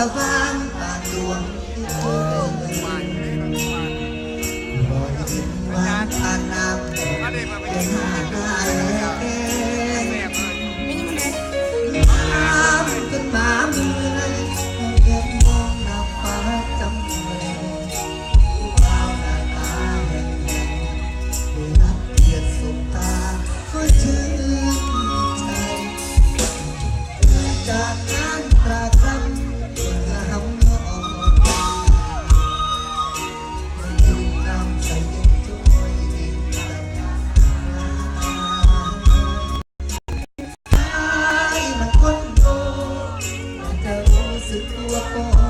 สว่างตาดวงลอยถิ่มวานอาบน้เป็นบ้าแล้ก้น้ำจนน้ำเมื่อยเก็บมองหน้าฟ้าจำเลยผู้าวหน้าตานับเกียรติสบตาก็ชื่นใจจากนั้น ตัวก่อน